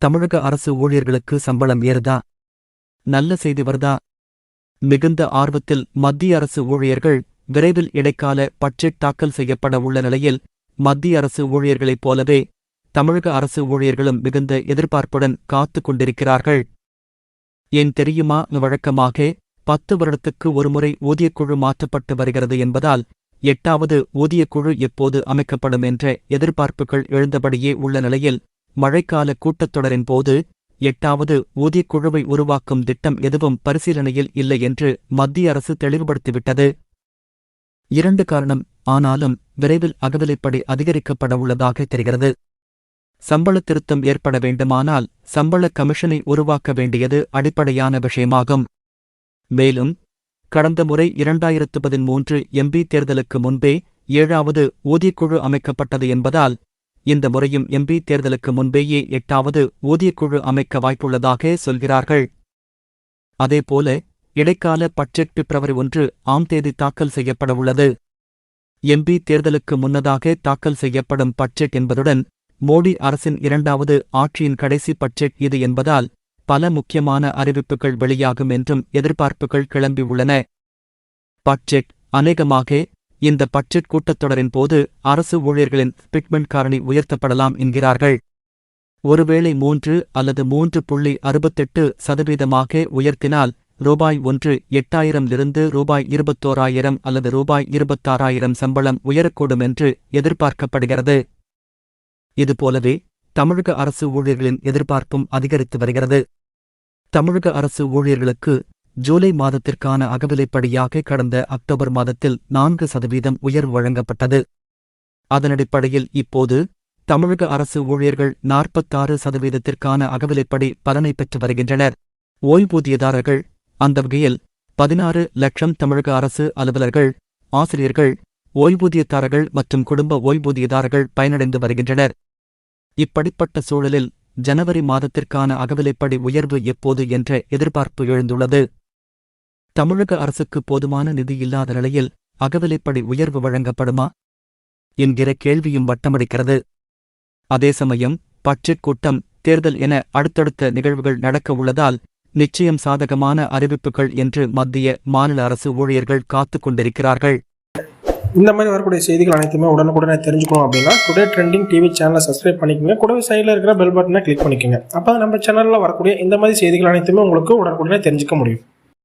தமிழக அரசு ஊழியர்களுக்கு சம்பளம் ஏறுதா? நல்ல செய்தி வருதா? மிகுந்த ஆர்வத்தில் மத்திய அரசு ஊழியர்கள் விரைவில் இடைக்கால பட்ஜெட் தாக்கல் செய்யப்பட உள்ள நிலையில் மத்திய அரசு ஊழியர்களைப் போலவே தமிழக அரசு ஊழியர்களும் மிகுந்த எதிர்பார்ப்புடன் காத்துக் கொண்டிருக்கிறார்கள். ஏன் தெரியுமா? வழக்கமாக பத்து வருடத்துக்கு ஒருமுறை ஊதியக்குழு மாற்றப்பட்டு வருகிறது என்பதால் எட்டாவது ஊதியக்குழு எப்போது அமைக்கப்படும் என்ற எதிர்பார்ப்புகள் எழுந்தபடியே உள்ள நிலையில் மழைக்கால கூட்டத்தொடரின் போது எட்டாவது ஊதியக்குழுவை உருவாக்கும் திட்டம் எதுவும் பரிசீலனையில் இல்லை என்று மத்திய அரசு தெளிவுபடுத்திவிட்டது. இரண்டு காரணம் ஆனாலும் விரைவில் அகவிலைப்படி அதிகரிக்கப்பட உள்ளதாக தெரிகிறது. சம்பள திருத்தம் ஏற்பட வேண்டுமானால் சம்பள கமிஷனை உருவாக்க வேண்டியது அடிப்படையான விஷயமாகும். மேலும் கடந்த முறை இரண்டாயிரத்து பதிமூன்று எம்பி தேர்தலுக்கு முன்பே ஏழாவது ஊதியக்குழு அமைக்கப்பட்டது என்பதால் இந்த முறையும் எம்பி தேர்தலுக்கு முன்பேயே எட்டாவது ஊதியக்குழு அமைக்க வாய்ப்புள்ளதாக சொல்கிறார்கள். அதேபோல இடைக்கால பட்ஜெட் பிப்ரவரி ஒன்று ஆம் தேதி தாக்கல் செய்யப்படவுள்ளது எம்பி தேர்தலுக்கு முன்னதாக தாக்கல் செய்யப்படும் பட்ஜெட் என்பதுடன் மோடி அரசின் இரண்டாவது ஆட்சியின் கடைசி பட்ஜெட் இது என்பதால் பல முக்கியமான அறிவிப்புகள் வெளியாகும் என்றும் எதிர்பார்ப்புகள் கிளம்பியுள்ளன பட்ஜெட் அநேகமாக இந்த பட்ஜெட் கூட்டத்தொடரின் போது அரசு ஊழியர்களின் பிக்மெண்ட் காரணி உயர்த்தப்படலாம் என்கிறார்கள். ஒருவேளை மூன்று அல்லது மூன்று புள்ளி அறுபத்தெட்டு சதவீதமாக உயர்த்தினால் ரூபாய் ஒன்று எட்டாயிரமிலிருந்து ரூபாய் இருபத்தோராயிரம் அல்லது ரூபாய் இருபத்தாறாயிரம் சம்பளம் உயரக்கூடும் என்று எதிர்பார்க்கப்படுகிறது. இதுபோலவே தமிழக அரசு ஊழியர்களின் எதிர்பார்ப்பும் அதிகரித்து வருகிறது. தமிழக அரசு ஊழியர்களுக்கு ஜூலை மாதத்திற்கான அகவிலைப்படியாக கடந்த அக்டோபர் மாதத்தில் நான்கு சதவீதம் உயர்வு வழங்கப்பட்டது. அதனடிப்படையில் இப்போது தமிழக அரசு ஊழியர்கள் நாற்பத்தாறு சதவீதத்திற்கான அகவிலைப்படி பலனை பெற்று வருகின்றனர். ஓய்வூதியதாரர்கள் அந்த வகையில் பதினாறு லட்சம் தமிழக அரசு அலுவலர்கள் ஆசிரியர்கள் ஓய்வூதியதாரர்கள் மற்றும் குடும்ப ஓய்வூதியதாரர்கள் பயனடைந்து வருகின்றனர். இப்படிப்பட்ட சூழலில் ஜனவரி மாதத்திற்கான அகவிலைப்படி உயர்வு எப்போது என்ற எதிர்பார்ப்பு எழுந்துள்ளது. தமிழக அரசுக்கு போதுமான நிதி இல்லாத நிலையில் அகவிலைப்படி உயர்வு வழங்கப்படுமா? என்கிற கேள்வியும் வட்டமடிக்கிறது. அதே சமயம் பட்ஜெட் கூட்டம் தேர்தல் என அடுத்தடுத்த நிகழ்வுகள் நடக்க உள்ளதால் நிச்சயம் சாதகமான அறிவிப்புகள் என்று மத்திய மாநில அரசு ஊழியர்கள் காத்துக் கொண்டிருக்கிறார்கள். இந்த மாதிரி வரக்கூடிய செய்திகள் அனைத்துமே உடனுக்குடனே தெரிஞ்சுக்கணும் அப்படின்னா டுடே ட்ரெண்டிங் டிவி சேனலை சப்ஸ்கிரைப் பண்ணிக்கோங்க. கூடவே சைடில் இருக்கிற பெல் பட்டனை கிளிக் பண்ணிக்கோங்க. அப்போ நம்ம சேனலில் வரக்கூடிய இந்த மாதிரி செய்திகள் அனைத்துமே உங்களுக்கு உடனுக்குடனே தெரிஞ்சுக்க முடியும்.